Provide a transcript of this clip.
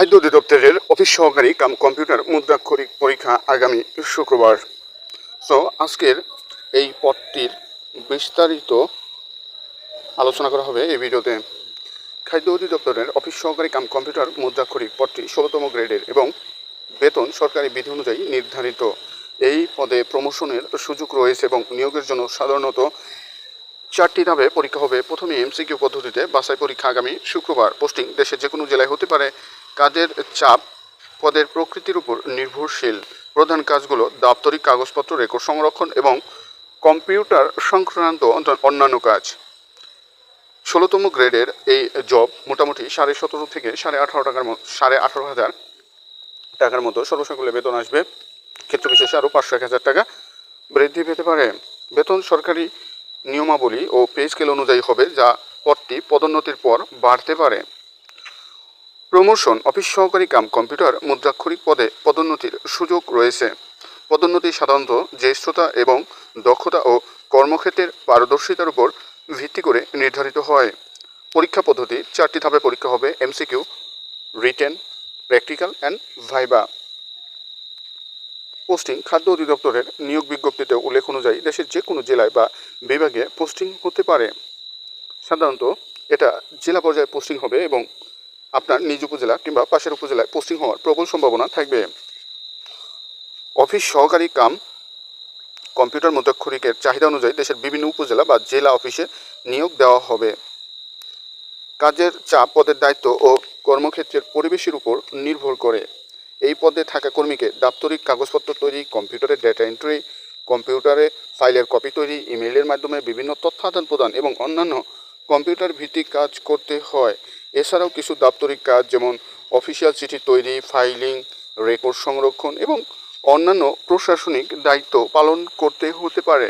খাদ্য অধিদপ্তরের অফিস সহকারী কাম কম্পিউটার মুদ্রাক্ষরিক পরীক্ষা আগামী শুক্রবার। সো আজকের এই পদটির বিস্তারিত আলোচনা করা হবে এই ভিডিওতে। খাদ্য অধিদপ্তরের অফিস সহকারী কাম কম্পিউটার মুদ্রাক্ষরিক পদটি ষোলোতম গ্রেডের এবং বেতন সরকারি বিধি অনুযায়ী নির্ধারিত। এই পদে প্রমোশনের সুযোগ রয়েছে এবং নিয়োগের জন্য সাধারণত চারটি ধাপে পরীক্ষা হবে। প্রথমে এমসিকিউ পদ্ধতিতে বাছাই পরীক্ষা আগামী শুক্রবার। পোস্টিং দেশের যে কোনো জেলায় হতে পারে। কাজের চাপ পদের প্রকৃতির উপর নির্ভরশীল। প্রধান কাজগুলো দাপ্তরিক কাগজপত্র, রেকর্ড সংরক্ষণ এবং কম্পিউটার সংক্রান্ত অন্যান্য কাজ। ষোলোতম গ্রেডের এই জব মোটামুটি সাড়ে সতেরো থেকে সাড়ে আঠারো টাকার মতো, সাড়ে আঠারো হাজার টাকার মতো সর্বসাকুল্যে বেতন আসবে। ক্ষেত্র বিশেষে আরও পাঁচশো এক হাজার টাকা বৃদ্ধি পেতে পারে। বেতন সরকারি নিয়মাবলী ও পে স্কেল অনুযায়ী হবে, যা পদটি পদোন্নতির পর বাড়তে পারে। প্রমোশন অফিস সহকারী কাম কম্পিউটার মুদ্রাক্ষরিক পদে পদোন্নতির সুযোগ রয়েছে। পদোন্নতি সাধারণত জ্যেষ্ঠতা এবং দক্ষতা ও কর্মক্ষেত্রের পারদর্শিতার উপর ভিত্তি করে নির্ধারিত হয়। পরীক্ষা পদ্ধতি, চারটি ধাপে পরীক্ষা হবে MCQ written practical and viva posting খাদ্য অধিদপ্তরের নিয়োগ বিজ্ঞপ্তিতে উল্লেখ অনুযায়ী দেশের যে কোনো জেলায় বা বিভাগে পোস্টিং হতে পারে। সাধারণত এটা জেলা পর্যায়ে পোস্টিং হবে এবং আপনার নিজ উপজেলা কিংবা পাশের উপজেলায় পোস্টিং হওয়ার প্রবল সম্ভাবনা থাকবে। অফিস সহকারী কাম, কম্পিউটার মুদ্রাক্ষরিকের চাহিদা অনুযায়ী দেশের বিভিন্ন উপজেলা বা জেলা অফিসে নিয়োগ দেওয়া হবে। কাজের চাপ, পদের দায়িত্ব ও কর্মক্ষেত্রের পরিবেশের উপর নির্ভর করে। এই পদে থাকা কর্মীকে দাপ্তরিক কাগজপত্র তৈরি, কম্পিউটারে ডেটা এন্ট্রি কম্পিউটারে ফাইলের কপি তৈরি ইমেইলের মাধ্যমে বিভিন্ন তথ্য আদান প্রদান এবং অন্যান্য কম্পিউটার ভিত্তিক কাজ করতে হয়। এছাড়াও কিছু দাপ্তরিক কাজ, যেমন অফিসিয়াল চিঠি তৈরি, ফাইলিং, রেকর্ড সংরক্ষণ এবং অন্যান্য প্রশাসনিক দায়িত্ব পালন করতে হতে পারে।